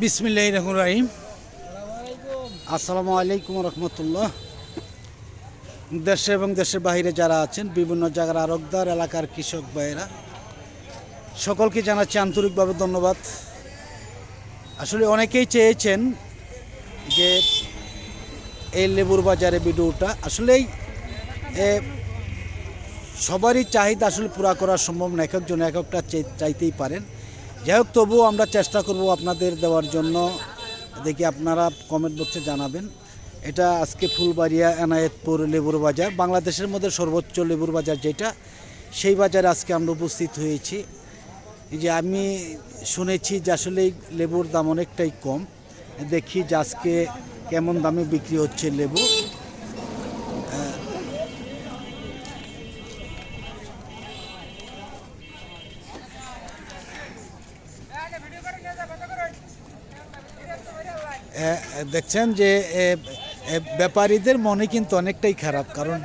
বিসমিল্লাহ রহমান রাহিম আসসালামু আলাইকুম রহমতুল্লাহ। দেশে এবং দেশের বাইরে যারা আছেন, বিভিন্ন জায়গার আরকদার এলাকার কৃষক ভাইয়েরা, সকলকে জানাচ্ছি আন্তরিকভাবে ধন্যবাদ। আসলে অনেকেই চেয়েছেন যে এই লেবুর বাজারে ভিডিওটা, আসলেই সবারই চাহিদা আসলে পুরা করা সম্ভব না, এক একজন এক একটা চাই- চাইতেই পারেন। যাই হোক, তবুও আমরা চেষ্টা করব আপনাদের দেওয়ার জন্য। দেখি আপনারা কমেন্ট বক্সে জানাবেন। এটা আজকে ফুলবাড়িয়া, এনায়েতপুর, লেবুর বাজার, বাংলাদেশের মধ্যে সর্বোচ্চ লেবুর বাজার যেটা, সেই বাজারে আজকে আমরা উপস্থিত হয়েছি। যে আমি শুনেছি যে আসলে লেবুর দাম অনেকটাই কম। দেখি যে আজকে কেমন দামে বিক্রি হচ্ছে লেবু। দেখছেন যে ব্যাপারীদের মনে কিন্তু অনেকটাই খারাপ। কারণ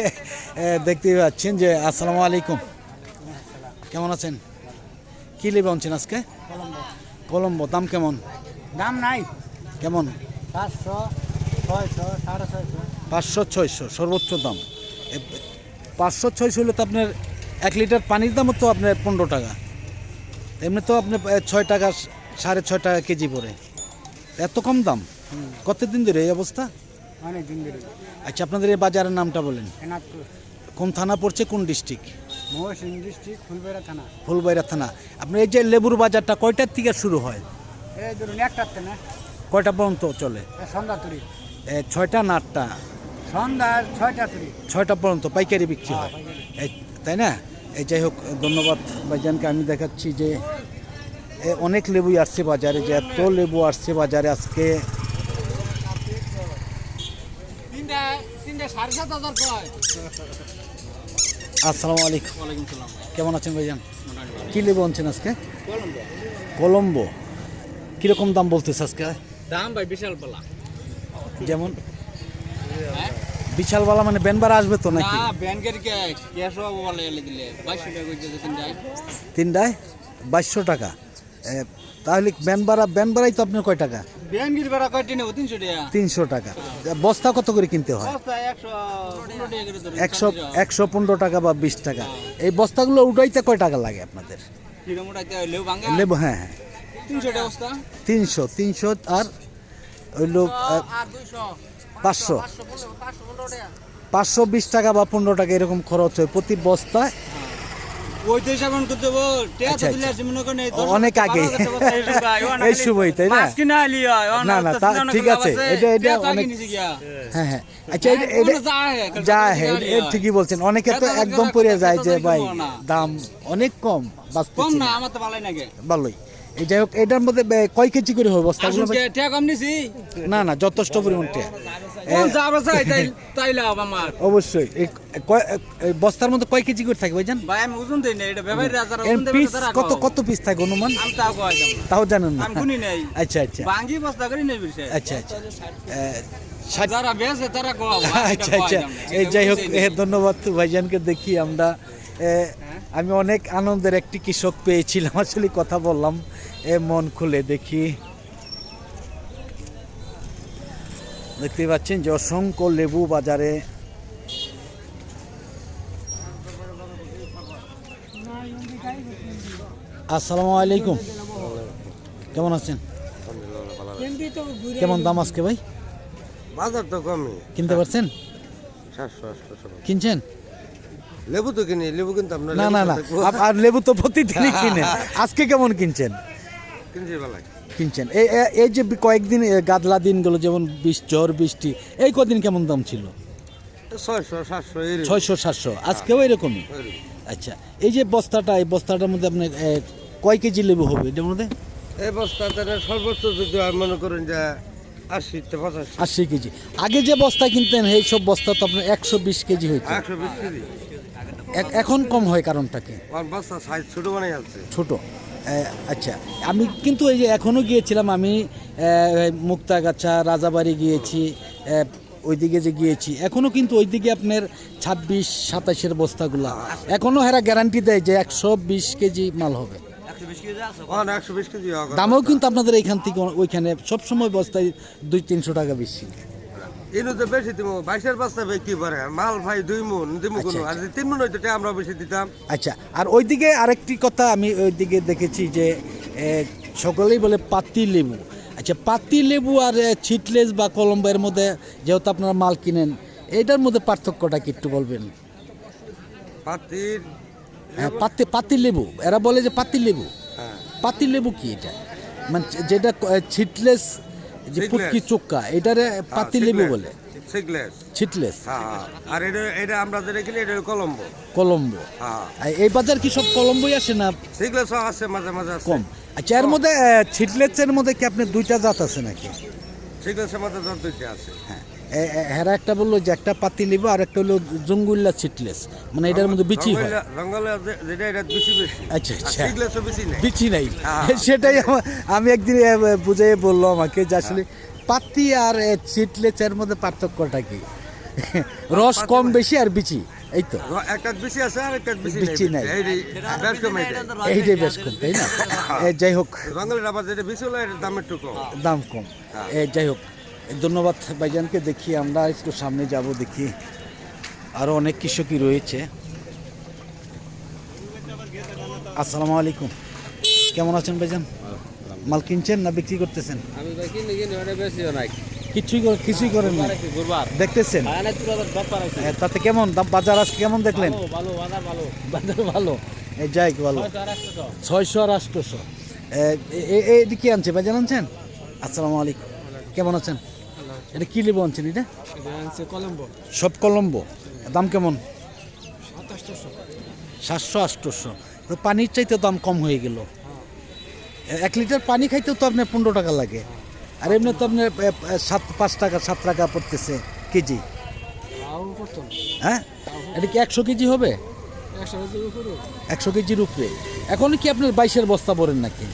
এ, দেখতেই পাচ্ছেন যে আসসালামু আলাইকুম। কেমন আছেন? কি লেবে আনছেন আজকে? কলম্বো। দাম কেমন? দাম নাই। কেমন? পাঁচশো ছয়শো সাড়ে ছয়শো। পাঁচশো ছয়শো সর্বোচ্চ দাম। পাঁচশো ছয়শো হলে তো আপনার এক লিটার পানির দামও তো আপনার পনেরো টাকা। এমনি তো আপনি ছয় টাকা সাড়ে ছয় টাকা কেজি পড়ে। এত কম দাম? কতদিন ধরে এই অবস্থা? অনেক দিন ধরে। আচ্ছা আপনাদের এই বাজারের নামটা বলেন। এনাদপুর কোন থানা পড়ছে কোন ডিস্ট্রিক্ট? মহসিন ডিস্ট্রিক্ট ফুলবেড়া থানা। ফুলবাইরা থানা। আপনার এই যে লেবুর বাজারটা কয়টার থেকে শুরু হয়? এই ধরুন একটাতে না? কয়টা পর্যন্ত চলে? সন্ধ্যা তুরি। ছয়টা না আটটা? সন্ধ্যা ছয়টা তুরি। ছয়টা পর্যন্ত পাইকারি বিক্রি হয় এই তাই না? এই যাই হোক ধন্যবাদ ভাইজানকে। আমি দেখাচ্ছি যে অনেক লেবুই আসছে বাজারে যে এত লেবু আসছে বাজারে আজকে। আসসালামু আলাইকুম। কেমন আছেন ভাইজান? কি লেবু আনছেন আজকে? কলম্বো। কীরকম দাম বলতেছে আজকে? দাম ভাই বিশাল পালা যেমন? বিশালওয়ালা মানে বেনবার আসবে তো নাকি? না ক্যাশ বলে দিলে। টাকা করে দিতে তিনটায়। তিনটায়? বাইশশো টাকা। তাহলে ব্যান ভাড়া ব্যান ভাড়াই তো আপনার কয় টাকা? ব্যাংকের ভাড়া কয়টি নেব তিনশো টাকা। তিনশো টাকা। বস্তা কত করে কিনতে হয়? একশো একশো পনেরো টাকা বা বিশ টাকা। এই বস্তাগুলো উঠাইতে কয় টাকা লাগে আপনাদের? লেবু হ্যাঁ হ্যাঁ। তিনশো তিনশো আর আহ, আর পাঁচশো। পাঁচশো বিশ টাকা বা পনেরো টাকা এরকম খরচ হয় প্রতি বস্তায়। অনেক আগে। এই সময়, তাই না? হয় না, না, ঠিক আছে। এটা- এটা অনেক- হ্যাঁ হ্যাঁ। আচ্ছা এটা হ্যাঁ, যা হ্যাঁ হয়। ঠিকই বলছেন। অনেকে তো একদম পড়ে যায় যে ভাই দাম অনেক কম কম না। আমার তো ভালোই লাগে। ভালোই। এই যাই হোক এটার মধ্যে কয় কেজি করে হবে না না যথেষ্ট পরিমাণ অবশ্যই। বস্তার মধ্যে কয় কেজি করে থাকে ভাইজান? ভাই আমি ওজন দিই না এটা ব্যবহার যারা ওজন দেবে কত কত পিস থাকে অনুমান? আমি তাও কয় তাও জানেন না। আমি গুনি নেই। আচ্ছা আচ্ছা। বাঙ্গি বস্তা করি নেই বিষয় আচ্ছা আচ্ছা। যারা বেছে তারা কও আচ্ছা আচ্ছা। এই যাই হোক ধন্যবাদ ভাইজানকে দেখি আমরা। আমি অনেক আনন্দের একটি কৃষক পেয়েছিলাম আসলে কথা বললাম। এ মন খুলে দেখি। দেখতে পাচ্ছেন যে অসংখ্য লেবু বাজারে। আসসালামু আলাইকুম। কেমন আছেন? কেমন দাম আজকে ভাই? বাজার তো কমই। কিনতে পারছেন? কিনছেন? লেবু তো কিনি লেবু কিন্তু আপনার না না না। আর লেবু তো প্রতিদিনই কিনে আজকে কেমন কিনছেন? কিনছি বেলায় কিনছেন? এই এই- যে কয়েকদিন গাদলা দিনগুলো যেমন বিষ ঝড় বৃষ্টি এই কদিন কেমন দাম ছিল? ছয়শো সাতশো। ছয়শো সাতশো। আজকেও এরকমই? এরকম। আচ্ছা এই যে বস্তাটা এই বস্তাটার মধ্যে আপনার কয় কেজি লেবু হবে? এটার মধ্যে? এই বস্তাতে সর্বোচ্চ যদি মনে করেন যে আশি পঁচাশি। আশি কেজি। আগে যে বস্তা কিনতেন এই সব বস্তা তো আপনার একশো বিশ কেজি হইতো। একশো বিশ কেজি। এখন কম হয় কারণটা কি সাইজ ছোট বানাই আছে ছোট? আচ্ছা। আমি কিন্তু এই যে এখনও গিয়েছিলাম আমি মুক্তাগাছা রাজাবাড়ি গিয়েছি ওইদিকে যে গিয়েছি এখনও কিন্তু ওইদিকে আপনার ছাব্বিশ সাতাশের বস্তাগুলা। এখনও হেরা গ্যারান্টি দেয় যে একশো বিশ কেজি মাল হবে। দামও কিন্তু আপনাদের এইখান থেকে ওইখানে সবসময় বস্তায় দুই তিনশো টাকা বেশি। ইনু তো বেশি দিব বাইশের বস্তা বিক্রি করে মাল ভাই দুই মন আচ্ছা, কোনো। আর তিন মন হইতো আমরা বেশি দিতাম। আচ্ছা আর ওইদিকে আরেকটি কথা আমি ওইদিকে দেখেছি যে সকলেই বলে পাতি লেবু। আচ্ছা পাতি লেবু আর ছিটলেস বা কলম্বের মধ্যে যেহেতু আপনারা মাল কিনেন এটার মধ্যে পার্থক্যটা কি একটু বলবেন? পাতির হ্যাঁ পাতি পাতি লেবু। এরা বলে যে পাতি লেবু। হ্যাঁ। পাতি লেবু কি এটা? মানে যেটা ছিটলেস যে. পুটকি চোক্কা এটারে পাতি লেবু বলে। সিগলেস ছিটলেস হ্যাঁ হ্যাঁ। আর এটা এটা আমরা যেটা কিনি এটা কলম্বো। কলম্বো। হ্যাঁ। এই বাজার কি সব কলম্বোই আসে না? সিগলেস আছে মাঝে মাঝে কম। আচ্ছা এর মধ্যে ছিটলেসের মধ্যে কি আপনি দুইটা জাত আছে নাকি? সিগলেসের মধ্যে জাত দুইটা আছে। হ্যাঁ। হেরা একটা বলল যে একটা পাতি লিবু আর একটা হলো জঙ্গুল্লা ছিটলেস মানে এটার মধ্যে বিচি হয়। আচ্ছা, আচ্ছা। বিচি নাই। হ্যাঁ। সেটাই আমা- একদিন এ, বুঝিয়ে বলল আমাকে যে আসলে পাতি আর ছিটলেসের মধ্যে পার্থক্যটা কি? রস কম বেশি আর বিচি এই তো। একটা বেশি আছে আর একটা বেশি নাই। এইটাই বেশ কম তাই না? যাই হোক। আবার যেটা বেশি হলো দাম একটু কম। দাম কম। এ, যাই হোক। ধন্যবাদ ভাইজানকে দেখি আমরা একটু সামনে যাব দেখি আরও অনেক কৃষকই রয়েছে আসসালামু আলাইকুম কেমন আছেন ভাইজান মাল কিনছেন না বিক্রি করতেছেন কিছুই কিছুই করেন না দেখতেছেন তাতে কেমন দাম বাজার আজকে কেমন দেখলেন ভালো বাজার যাই ভালো ছয়শো আর আটশোশো এটি কি আনছে ভাইজান আনছেন আসসালামু আলাইকুম কেমন আছেন এটা কি লেবু আনছেন এটা? কলম্বো। সব কলম্বো। দাম কেমন? সাতশো আটশোশো তো পানির চাইতে দাম কম হয়ে গেল। এক লিটার পানি খাইতেও তো আপনার পনেরো টাকা লাগে। আর এমনি তো আপনার সাত পাঁচ টাকা সাত টাকা পড়তেছে কেজি। হ্যাঁ? এটা কি একশো কেজি হবে? একশো কেজির উপরে। এখন কি আপনার বাইশের বস্তা ভরেন নাকি?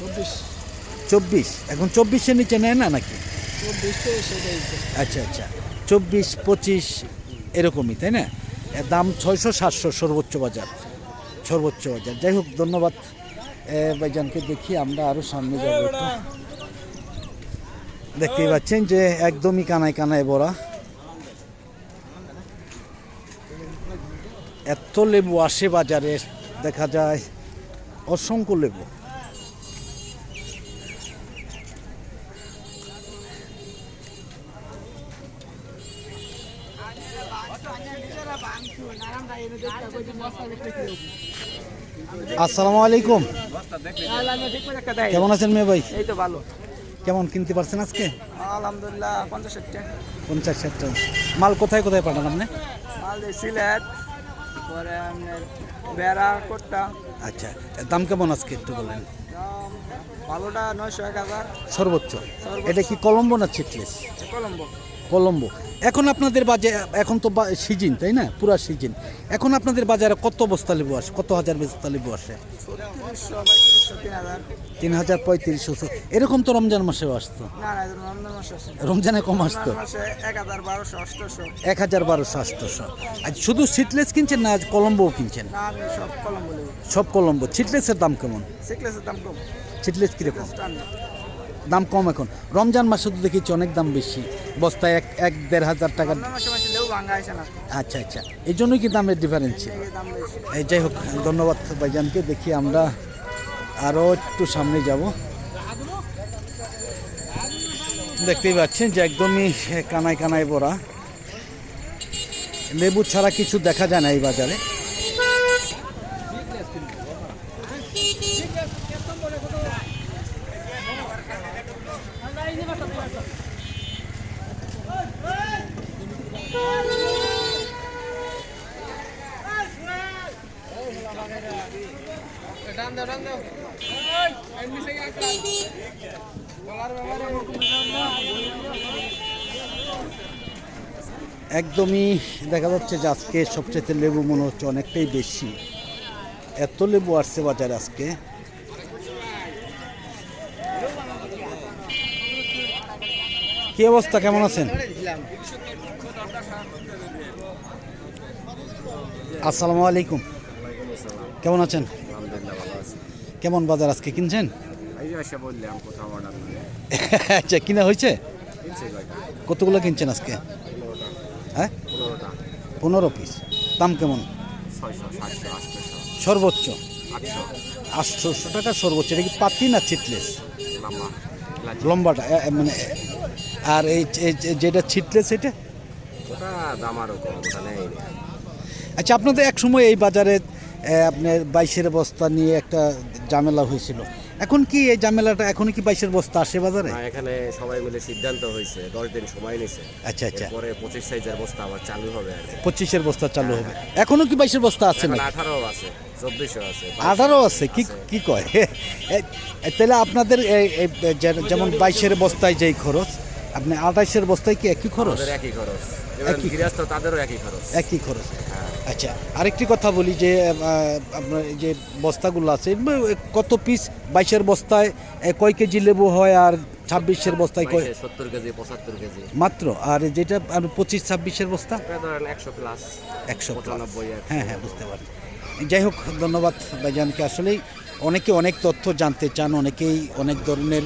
চব্বিশ। চব্বিশ। এখন চব্বিশের নিচে নেয় না নাকি? আচ্ছা আচ্ছা। চব্বিশ পঁচিশ এরকমই তাই না? দাম ছয়শো সাতশো সর্বোচ্চ বাজার সর্বোচ্চ বাজার। যাই হোক ধন্যবাদ ভাইজানকে দেখি আমরা আরও সামনে যাব দেখতেই পাচ্ছেন যে একদমই কানায় কানায় ভরা। এত লেবু আসে বাজারে দেখা যায় অসংখ্য লেবু। আসসালামু আলাইকুম। কেমন আছেন মেয়ে ভাই? এই তো ভালো। কেমন কিনতে পারছেন আজকে? আলহামদুলিল্লাহ পঞ্চাশ ষাট টাকা। পঞ্চাশ ষাট টাকা। মাল কোথায় কোথায় পাঠান আপনি? মাল সিলেট পরে বেড়া কোট্টা। আচ্ছা দাম কেমন আজকে একটু বলেন? ভালোটা নয়শো এক হাজার। সর্বোচ্চ। এটা কি কলম্বো না চিটলেস কলম্বো। কলম্বো। এখন আপনাদের বাজারে এখন তো সিজন তাই না? পুরা সিজন। এখন আপনাদের বাজারে কত বস্তা লেবু আসে? কত হাজার বস্তা লেবু আসে? তিন হাজার পঁয়ত্রিশশো এরকম তো রমজান মাসেও আসতো। রমজান কম আসতো। এক হাজার বারোশো অষ্টশো। আজ শুধু সিটলেস কিনছেন না আজ কলম্বোও কিনছেন? সব কলম্বো নেব সব কলম্বো। সিটলেসের দাম কেমন? সিকলেসের দাম কম। সিটলেস কীরকম? দাম কম এখন। রমজান মাসে তো দেখেছি অনেক দাম বেশি। বস্তায় এক এক দেড় হাজার টাকা। আচ্ছা আচ্ছা। এই জন্যই কি দামের ডিফারেন্স ছিল? এই এই যাই হোক ধন্যবাদ ভাইজানকে। দেখি আমরা আরও একটু সামনে যাব। দেখতেই পাচ্ছেন যে একদমই কানায় কানায় ভরা। লেবু ছাড়া কিছু দেখা যায় না এই বাজারে। একদমই দেখা যাচ্ছে যে আজকে সবচেয়ে লেবু মনে হচ্ছে অনেকটাই বেশি। এত লেবু আসছে বাজারে আজকে। কি অবস্থা? কেমন আছেন? আসসালামু আলাইকুম। কেমন আছেন? কেমন বাজার আজকে কিনছেন? আচ্ছা কিনা হয়েছে? কতগুলো কিনছেন আজকে? হ্যাঁ? পনেরো পিস দাম কেমন? সর্বোচ্চ? আটশো। আটশোশো টাকা সর্বোচ্চ। এটা কি পাতি না চিটলেস লাচি। লম্বাটা মানে আর এই যেটা ছিটলেস এটা? আচ্ছা আপনাদের এক সময় এই বাজারে আপনার বাইশের বস্তা নিয়ে একটা ঝামেলা হয়েছিল। এখন কি এই ঝামেলাটা এখন কি বাইশের বস্তা আসে বাজারে? এখানে সবাই মিলে সিদ্ধান্ত হয়েছে দশ দিন সময় নিছে। আচ্ছা আচ্ছা। পরে পঁচিশ সাইজের বস্তা আবার চালু হবে পঁচিশের বস্তা চালু হবে। এখনও কি বাইশের বস্তা আছে না আঠারো আছে চব্বিশও আছে আঠারো আছে? কি কি কয়? তাহলে আপনাদের যেমন বাইশের বস্তায় যেই খরচ আপনি আঠাইশের বস্তায় কি একই খরচ? একই খরচ। একই। গৃহস্থ তাদেরও একই খরচ। একই খরচ। আচ্ছা আরেকটি কথা বলি যে আপনার যে বস্তাগুলো আছে কত পিস বাইশের বস্তায় কয় কেজি লেবু হয় আর ছাব্বিশের বস্তায় কয়? সত্তর কেজি পঁচাত্তর কেজি। মাত্র? আর যেটা আর পঁচিশ ছাব্বিশের বস্তা? ধরেন একশো প্লাস একশো পঁচানব্বই হ্যাঁ হ্যাঁ বুঝতে পারছি। যাই হোক ধন্যবাদ ভাইজানকে। আসলেই অনেকে অনেক তথ্য জানতে চান অনেকেই অনেক ধরনের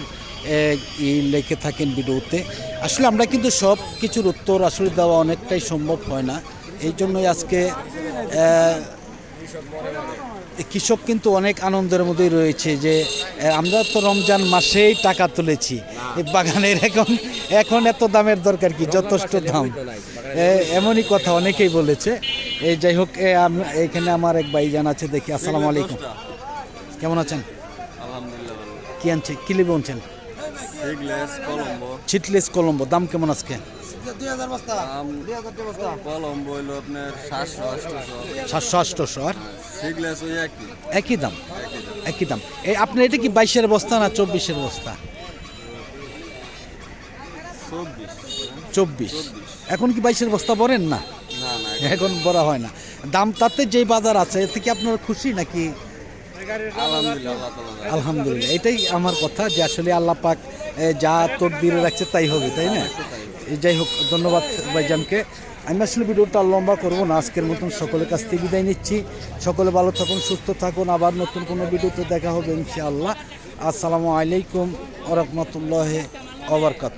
লেখে থাকেন ভিডিওতে। আসলে আমরা কিন্তু সব কিছুর উত্তর আসলে দেওয়া অনেকটাই সম্ভব হয় না। এই জন্যই আজকে কৃষক কিন্তু অনেক আনন্দের মধ্যেই রয়েছে যে আমরা তো রমজান মাসেই টাকা তুলেছি। এই বাগানের এখন এখন এত দামের দরকার কি? যথেষ্ট দাম। এমনই কথা অনেকেই বলেছে। এই যাই হোক এখানে আমার এক ভাইজান আছে দেখি। আসসালামু আলাইকুম। কেমন আছেন? আলহামদুলিল্লাহ কি আনছে? কি লেবু আনছেন? ছিটলেস কলম্বো। দাম কেমন আজকে? সাতশো আর? একই। দাম? একই দাম। এই আপনার এটা কি বাইশের বস্তা না চব্বিশের বস্তা? চব্বিশ। এখন কি বাইশের বস্তা ভরেন না? এখন বড় হয় না। দাম তাতে যেই বাজার আছে এতে কি আপনার খুশি নাকি আলহামদুলিল্লাহ। এটাই আমার কথা যে আসলে আল্লাহ পাক যা তোর দিয়ে রাখছে তাই হবে তাই না? যাই হোক ধন্যবাদ ভাইজানকে। আমি আসলে ভিডিওটা লম্বা করব না আজকের মতন সকলের কাছ থেকে বিদায় নিচ্ছি। সকলে ভালো থাকুন সুস্থ থাকুন আবার নতুন কোনো ভিডিওতে দেখা হবে ইনশাআল্লাহ। আসসালামু আলাইকুম ওরহমতুল্লাহ ওবরকাত